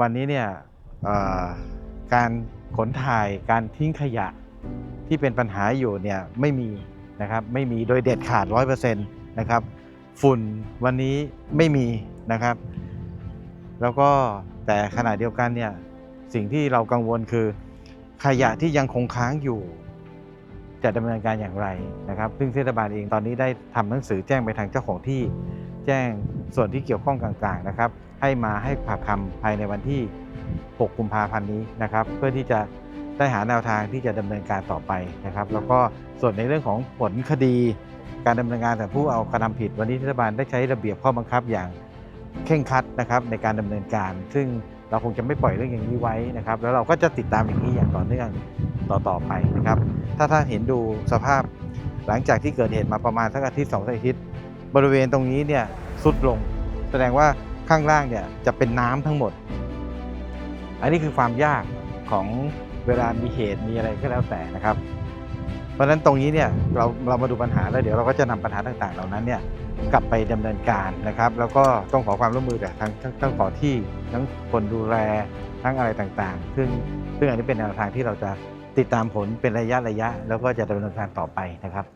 วันนี้เนี่ยการขนถ่ายการทิ้งขยะที่เป็นปัญหาอยู่เนี่ยไม่มีนะครับไม่มีโดยเด็ดขาด 100%นะครับฝุ่นวันนี้ไม่มีนะครับ แล้วก็แต่ขณะเดียวกันเนี่ยสิ่งที่เรากังวลคือขยะที่ยังคงค้างอยู่ จะดำเนินการอย่างไรนะครับ ซึ่งเทศบาลเองตอนนี้ได้ทำหนังสือแจ้งไปทางเจ้าของที่ แจ้งส่วนที่เกี่ยวข้องต่างๆนะครับ ให้มาให้ปากคำภายในวันที่ 6 กุมภาพันธ์นี้นะครับ เพื่อที่จะได้หาแนวทางที่จะดำเนินการต่อไปนะครับ แล้วก็ส่วนในเรื่องของผลคดี การดำเนินงานแต่ผู้เอากระทำผิด วันนี้เทศบาลได้ใช้ระเบียบข้อบังคับอย่างเคร่งคัดนะครับในการดำเนินการ ซึ่งเราคงจะไม่ปล่อยเรื่องอย่างนี้ไว้นะครับ แล้วเราก็จะติดตามอย่างนี้อย่างต่อเนื่องต่อๆไปนะครับ ถ้าท่านเห็นดูสภาพหลังจากที่เกิดเหตุมาประมาณสักอาทิตย์สองอาทิตย์ บริเวณตรงนี้เนี่ยสุดลง แสดงว่าข้างล่างเนี่ยจะเป็นน้ำทั้งหมด อันนี้คือความยากของเวลามีเหตุมีอะไรก็แล้วแต่นะครับ เพราะฉะนั้นตรงนี้เนี่ยเราเรามาดูปัญหาแล้วเดี๋ยวเราก็จะนำปัญหาต่างๆ เหล่านั้นเนี่ยกลับไปดำเนินการนะครับ แล้วก็ต้องขอความร่วมมือจากทั้งทั้งทั้งขอที่ทั้งคนดูแลทั้งอะไรต่างๆ ซึ่งซึ่งอันนี้เป็นแนวทางที่เราจะติดตามผลเป็นระยะระยะ แล้วก็จะดำเนินการต่อไปนะครับ